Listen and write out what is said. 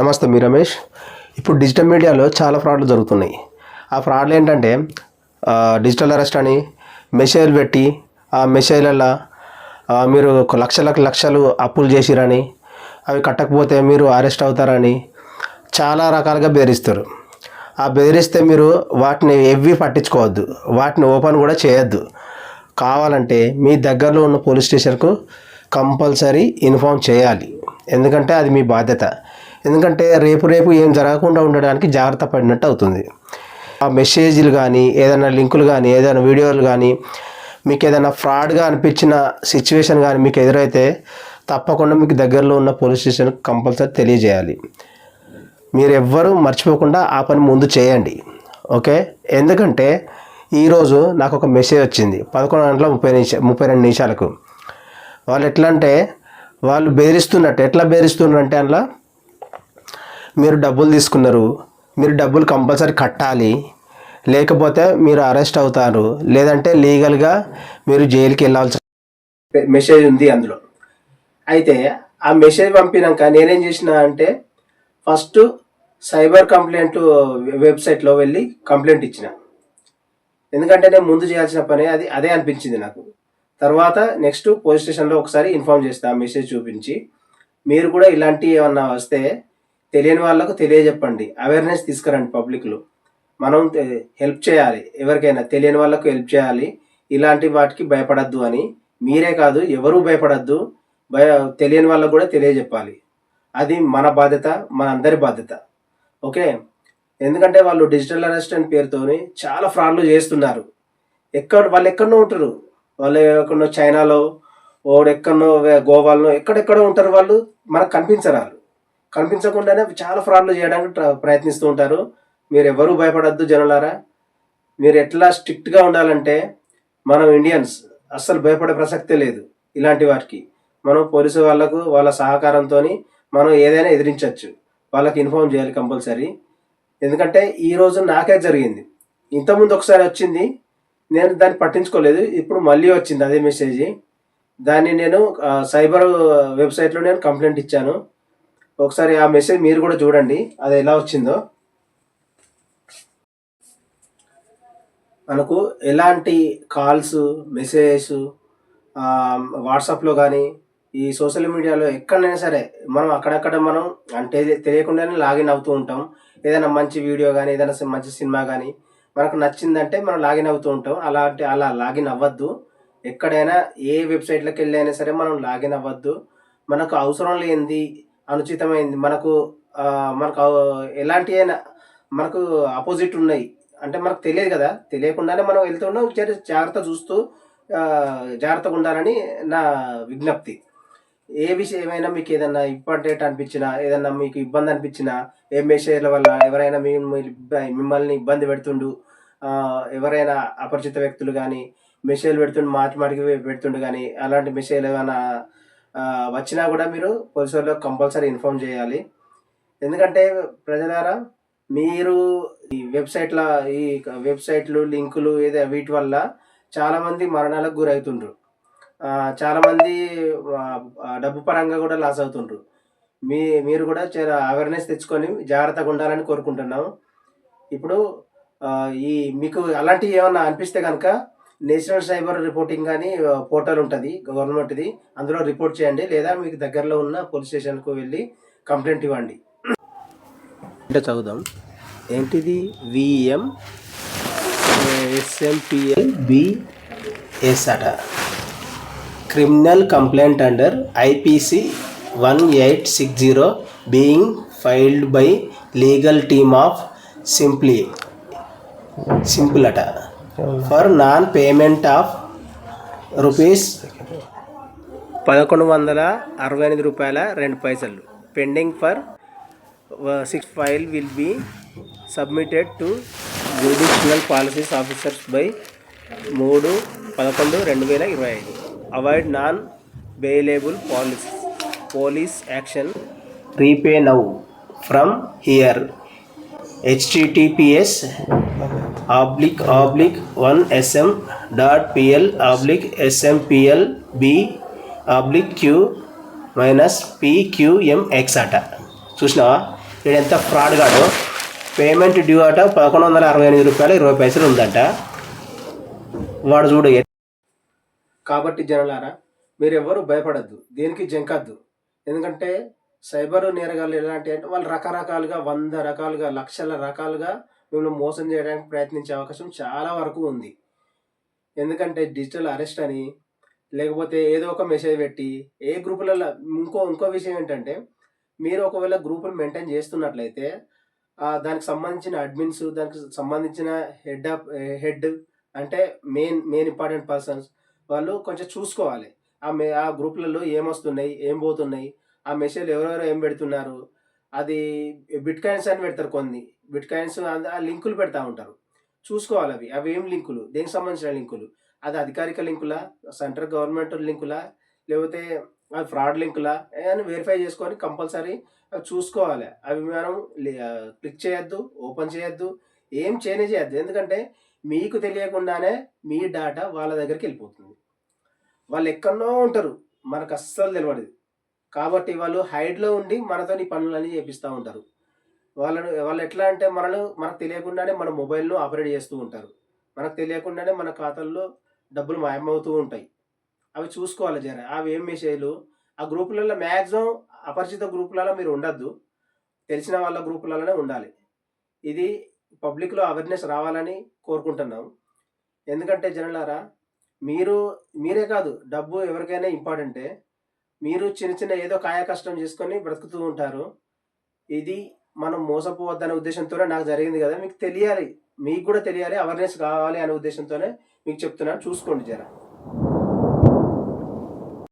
నమస్తే మీ రమేష్. ఇప్పుడు డిజిటల్ మీడియాలో చాలా ఫ్రాడ్లు జరుగుతున్నాయి. ఆ ఫ్రాడ్లు ఏంటంటే డిజిటల్ అరెస్ట్ అని మెసేజ్లు పెట్టి ఆ మెసేజ్లలో మీరు ఒక లక్షలకు లక్షలు అప్పులు చేసిరని అవి కట్టకపోతే మీరు అరెస్ట్ అవుతారని చాలా రకాలుగా బెదిరిస్తారు. ఆ బెదిరిస్తే మీరు వాటిని ఎవ్వి పట్టించుకోవద్దు. వాటిని ఓపెన్ కూడా చేయొద్దు. కావాలంటే మీ దగ్గరలో ఉన్న పోలీస్ స్టేషన్కు కంపల్సరీ ఇన్ఫామ్ చేయాలి. ఎందుకంటే అది మీ బాధ్యత. ఎందుకంటే రేపు రేపు ఏం జరగకుండా ఉండడానికి జాగ్రత్త పడినట్టు అవుతుంది. ఆ మెసేజ్లు కానీ ఏదైనా లింకులు కానీ ఏదైనా వీడియోలు కానీ మీకు ఏదైనా ఫ్రాడ్గా అనిపించిన సిచ్యువేషన్ కానీ మీకు ఎదురైతే తప్పకుండా మీకు దగ్గరలో ఉన్న పోలీస్ స్టేషన్కి కంపల్సరీ తెలియజేయాలి. మీరు ఎవ్వరూ మర్చిపోకుండా ఆ పని ముందు చేయండి. ఓకే? ఎందుకంటే ఈరోజు నాకు ఒక మెసేజ్ వచ్చింది. పదకొండు గంటల ముప్పై నిమిష ముప్పై రెండు నిమిషాలకు. వాళ్ళు ఎట్లా అంటే వాళ్ళు బెదిరిస్తున్నట్టు ఎట్లా బెదిరిస్తున్నారంటే అందులో మీరు డబ్బులు తీసుకున్నారు మీరు డబ్బులు కంపల్సరీ కట్టాలి లేకపోతే మీరు అరెస్ట్ అవుతారు లేదంటే లీగల్గా మీరు జైలుకి వెళ్ళాల్సి మెసేజ్ ఉంది అందులో. అయితే ఆ మెసేజ్ పంపినాక నేనేం చేసిన అంటే ఫస్ట్ సైబర్ కంప్లైంట్ వెబ్సైట్లో వెళ్ళి కంప్లైంట్ ఇచ్చిన. ఎందుకంటే నేను ముందు చేయాల్సిన పని అది అదే అనిపించింది నాకు. తర్వాత నెక్స్ట్ పోలీస్ స్టేషన్లో ఒకసారి ఇన్ఫామ్ చేస్తా ఆ మెసేజ్ చూపించి. మీరు కూడా ఇలాంటివి ఏమన్నా వస్తే తెలియని వాళ్ళకు తెలియజెప్పండి. అవేర్నెస్ తీసుకురండి పబ్లిక్లో. మనం హెల్ప్ చేయాలి. ఎవరికైనా తెలియని వాళ్ళకు హెల్ప్ చేయాలి. ఇలాంటి వాటికి భయపడద్దు అని. మీరే కాదు ఎవరూ భయపడద్దు. భయ తెలియని వాళ్ళకు కూడా తెలియజెప్పాలి. అది మన బాధ్యత మన అందరి బాధ్యత. ఓకే? ఎందుకంటే వాళ్ళు డిజిటల్ అరెస్ట్ అని పేరుతోని చాలా ఫ్రాడ్లు చేస్తున్నారు. ఎక్కడ వాళ్ళు ఎక్కడనో ఉంటారు. వాళ్ళు ఎక్కడో చైనాలో ఓడు గోవాలో ఎక్కడెక్కడో ఉంటారు వాళ్ళు. మనకు కనిపించరు వాళ్ళు కనిపించకుండానే చాలా ఫ్రాడ్లు చేయడానికి ప్రయత్నిస్తూ ఉంటారు. మీరు ఎవరూ భయపడద్దు జనులారా. మీరు ఎట్లా స్ట్రిక్ట్గా ఉండాలంటే మనం ఇండియన్స్ అస్సలు భయపడే ప్రసక్తే లేదు ఇలాంటి వాటికి మనం పోలీసు వాళ్ళకు వాళ్ళ సహకారంతో మనం ఏదైనా ఎదిరించవచ్చు వాళ్ళకి ఇన్ఫార్మ్ చేయాలి కంపల్సరీ. ఎందుకంటే ఈ రోజు నాకే జరిగింది. ఇంతకుముందు ఒకసారి వచ్చింది. నేను దాన్ని పట్టించుకోలేదు. ఇప్పుడు మళ్ళీ వచ్చింది అదే మెసేజ్. దాన్ని నేను సైబర్ వెబ్సైట్లో నేను కంప్లైంట్ ఇచ్చాను. ఒకసారి ఆ మెసేజ్ మీరు కూడా చూడండి. అది ఎలా వచ్చిందో. మనకు ఎలాంటి కాల్స్ మెసేజెస్ వాట్సాప్లో కానీ ఈ సోషల్ మీడియాలో ఎక్కడైనా సరే మనం అక్కడక్కడ మనం అంటే తెలియకుండానే లాగిన్ అవుతూ ఉంటాం. ఏదైనా మంచి వీడియో కానీ ఏదైనా మంచి సినిమా కానీ మనకు నచ్చిందంటే మనం లాగిన్ అవుతూ ఉంటాం. అలాంటి అలా లాగిన్ అవ్వద్దు. ఎక్కడైనా ఏ వెబ్సైట్లోకి వెళ్ళి అయినా సరే మనం లాగిన్ అవ్వద్దు. మనకు అవసరం లేనిది అనుచితమైంది. మనకు మనకు ఎలాంటి అయినా మనకు ఆపోజిట్ ఉన్నాయి. అంటే మనకు తెలియదు కదా. తెలియకుండానే మనం వెళ్తున్నాం జాగ్రత్త చూస్తూ జాగ్రత్తగా ఉండాలని నా విజ్ఞప్తి. ఏ విషయమైనా మీకు ఏదైనా ఇంపార్టెంట్ అనిపించినా ఏదైనా మీకు ఇబ్బంది అనిపించినా ఏ మెసేజ్ల వల్ల ఎవరైనా మిమ్మల్ని మిమ్మల్ని ఇబ్బంది పెడుతుండు ఎవరైనా అపరిచిత వ్యక్తులు కానీ మెసేజ్లు పెడుతుండు మాటి మాటికి పెడుతుండు కానీ అలాంటి మెసేజ్లు ఏమైనా వచ్చినా కూడా మీరు పోలీసు వాళ్ళకి కంపల్సరీ ఇన్ఫామ్ చేయాలి. ఎందుకంటే ప్రజలారా మీరు ఈ వెబ్సైట్ల ఈ వెబ్సైట్లు లింకులు ఏదో వీటి వల్ల చాలామంది మరణాలకు గురవుతుండ్రు. చాలామంది డబ్బు పరంగా కూడా లాస్ అవుతుండ్రు. మీ మీరు కూడా చాలా అవేర్నెస్ తెచ్చుకొని జాగ్రత్తగా ఉండాలని కోరుకుంటున్నాము. ఇప్పుడు ఈ మీకు అలాంటివి ఏమన్నా అనిపిస్తే కనుక నేషనల్ సైబర్ రిపోర్టింగ్ కానీ పోర్టల్ ఉంటుంది గవర్నమెంట్ది. అందులో రిపోర్ట్ చేయండి లేదా మీకు దగ్గరలో ఉన్న పోలీస్ స్టేషన్కు వెళ్ళి కంప్లైంట్ ఇవ్వండి. అంటే చదువుదాం. ఏంటిది? విఎం ఎస్ఎంపిఎల్ బిఎస్ అట criminal complaint under IPC one eight six zero being filed by legal team of simply simple అట for non payment of rupees పదకొండు వందల అరవై ఎనిమిది రూపాయల రెండు పైసలు. Pending for six file will be submitted to judicial policies officers by మూడు పదకొండు రెండు వేల ఇరవై ఐదు. Avoid non bailable police police action repay now from here HTTPS oblique oblique one SM dot PL oblique SMPL B oblique Q minus pqmx అట. చూసినావా? వీడు ఎంత ఫ్రాడ్ కాడు పేమెంట్ డ్యూ అట పదకొండు వందల అరవై ఎనిమిది రూపాయలు ఇరవై పైసలు ఉందట. వాడు చూడు కాబట్టి జనలారా మీరెవ్వరూ భయపడద్దు. దేనికి జంకద్దు? ఎందుకంటే సైబర్ నేరగాళ్ళు ఎలాంటి అంటే వాళ్ళు రకరకాలుగా వంద రకాలుగా లక్షల రకాలుగా మిమ్మల్ని మోసం చేయడానికి ప్రయత్నించే అవకాశం చాలా వరకు ఉంది. ఎందుకంటే డిజిటల్ అరెస్ట్ అని లేకపోతే ఏదో ఒక మెసేజ్ పెట్టి ఏ గ్రూపులలో ఇంకో ఇంకో విషయం ఏంటంటే మీరు ఒకవేళ గ్రూపులు మెయింటైన్ చేస్తున్నట్లయితే దానికి సంబంధించిన అడ్మిన్స్ దానికి సంబంధించిన హెడ్ ఆఫ్ హెడ్ అంటే మెయిన్ మెయిన్ ఇంపార్టెంట్ పర్సన్స్ వాళ్ళు కొంచెం చూసుకోవాలి. ఆ మే ఆ గ్రూపులలో ఏమొస్తున్నాయి ఏం పోతున్నాయి ఆ మెసేజ్ ఎవరెవరు ఏం పెడుతున్నారు? అది బిట్ కాయిన్స్ అని పెడతారు కొన్ని. బిట్ కాయిన్స్ ఆ లింకులు పెడతా ఉంటారు. చూసుకోవాలి అవి. అవి ఏం లింకులు? దేనికి సంబంధించిన లింకులు? అది అధికారిక లింకులా? Central government లింకులా? లేకపోతే అది ఫ్రాడ్ లింకులా? అని వెరిఫై చేసుకొని కంపల్సరీ అవి చూసుకోవాలి. అవి మనం క్లిక్ చేయొద్దు ఓపెన్ చేయొద్దు ఏం చేయనే చేయొద్దు. ఎందుకంటే మీకు తెలియకుండానే మీ డాటా వాళ్ళ దగ్గరికి వెళ్ళిపోతుంది. వాళ్ళు ఎక్కడో ఉంటారు. మనకు అస్సలు తెలియదు కాబట్టి వాళ్ళు హైడ్లో ఉండి మనతో ఈ పనులన్నీ చేపిస్తూ ఉంటారు. వాళ్ళను వాళ్ళు ఎట్లా అంటే మనల్ని మనకు తెలియకుండానే మన మొబైల్ను ఆపరేట్ చేస్తూ ఉంటారు. మనకు తెలియకుండానే మన ఖాతాల్లో డబ్బులు మాయమవుతూ ఉంటాయి. అవి చూసుకోవాలి జర. అవి ఏం మెసేజ్లు? ఆ గ్రూపులలో మ్యాక్సిమం అపరిచిత గ్రూపులలో మీరు ఉండద్దు. తెలిసిన వాళ్ళ గ్రూపులలోనే ఉండాలి. ఇది పబ్లిక్లో అవేర్నెస్ రావాలని కోరుకుంటున్నాం. ఎందుకంటే జనలారా మీరు మీరే కాదు డబ్బు ఎవరికైనా ఇంపార్టెంటే. మీరు చిన్న చిన్న ఏదో కాయ కష్టం చేసుకొని బ్రతుకుతూ ఉంటారు. ఇది మనం మోసపోవద్దనే ఉద్దేశంతోనే నాకు జరిగింది కదా. మీకు తెలియాలి. మీకు కూడా తెలియాలి. అవేర్నెస్ కావాలి అనే ఉద్దేశంతోనే మీకు చెప్తున్నాను. చూసుకోండి జరా.